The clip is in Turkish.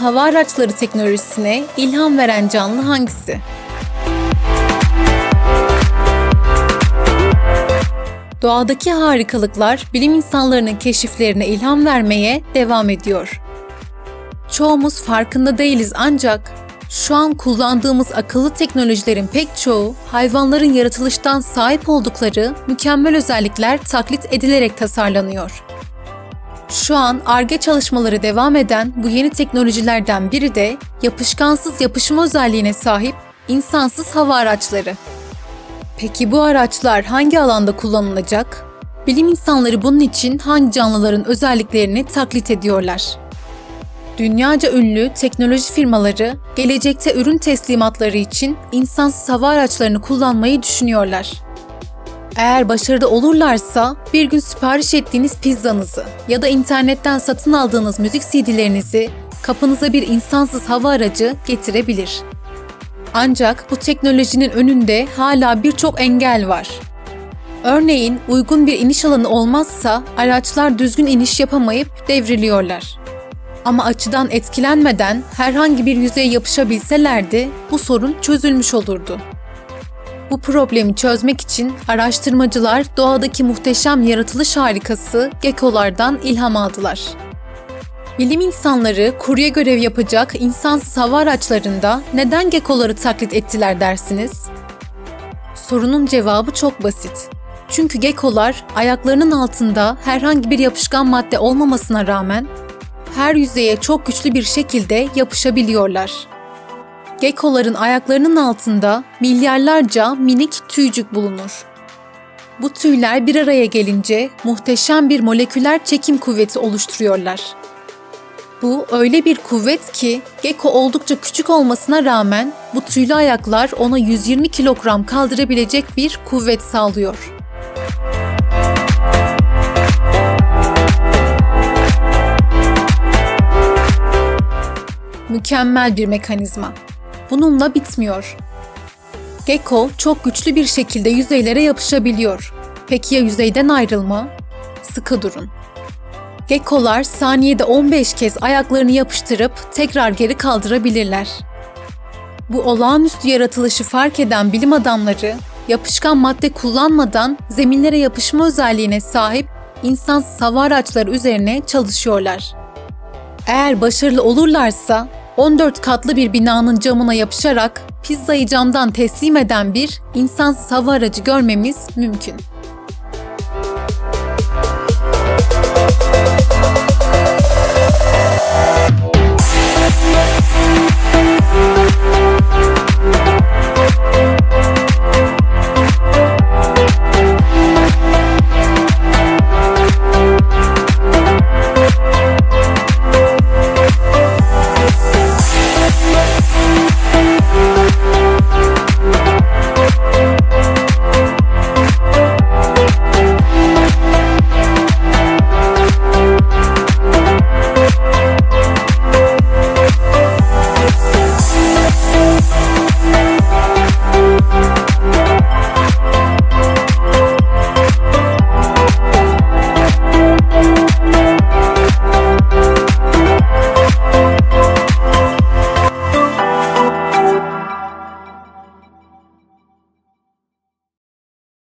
hava araçları teknolojisine ilham veren canlı hangisi? Doğadaki harikalıklar bilim insanlarının keşiflerine ilham vermeye devam ediyor. Çoğumuz farkında değiliz ancak şu an kullandığımız akıllı teknolojilerin pek çoğu hayvanların yaratılıştan sahip oldukları mükemmel özellikler taklit edilerek tasarlanıyor. Şu an ARGE çalışmaları devam eden bu yeni teknolojilerden biri de yapışkansız yapışma özelliğine sahip insansız hava araçları. Peki bu araçlar hangi alanda kullanılacak? Bilim insanları bunun için hangi canlıların özelliklerini taklit ediyorlar? Dünyaca ünlü teknoloji firmaları gelecekte ürün teslimatları için insansız hava araçlarını kullanmayı düşünüyorlar. Eğer başarılı olurlarsa bir gün sipariş ettiğiniz pizzanızı ya da internetten satın aldığınız müzik CD'lerinizi kapınıza bir insansız hava aracı getirebilir. Ancak bu teknolojinin önünde hala birçok engel var. Örneğin uygun bir iniş alanı olmazsa araçlar düzgün iniş yapamayıp devriliyorlar. Ama açıdan etkilenmeden herhangi bir yüzeye yapışabilselerdi bu sorun çözülmüş olurdu. Bu problemi çözmek için araştırmacılar doğadaki muhteşem yaratılış harikası gekolardan ilham aldılar. Bilim insanları kurye görev yapacak insansız hava araçlarında neden gekoları taklit ettiler dersiniz? Sorunun cevabı çok basit. Çünkü gekolar ayaklarının altında herhangi bir yapışkan madde olmamasına rağmen her yüzeye çok güçlü bir şekilde yapışabiliyorlar. Gekoların ayaklarının altında milyarlarca minik tüycük bulunur. Bu tüyler bir araya gelince muhteşem bir moleküler çekim kuvveti oluşturuyorlar. Bu öyle bir kuvvet ki gecko oldukça küçük olmasına rağmen bu tüylü ayaklar ona 120 kilogram kaldırabilecek bir kuvvet sağlıyor. Mükemmel bir mekanizma. Bununla bitmiyor. Gecko çok güçlü bir şekilde yüzeylere yapışabiliyor. Peki ya yüzeyden ayrılma? Sıkı durun. Gekkolar saniyede 15 kez ayaklarını yapıştırıp tekrar geri kaldırabilirler. Bu olağanüstü yaratılışı fark eden bilim adamları, yapışkan madde kullanmadan zeminlere yapışma özelliğine sahip insan hava araçları üzerine çalışıyorlar. Eğer başarılı olurlarsa 14 katlı bir binanın camına yapışarak pizzayı camdan teslim eden bir insansız hava aracı görmemiz mümkün.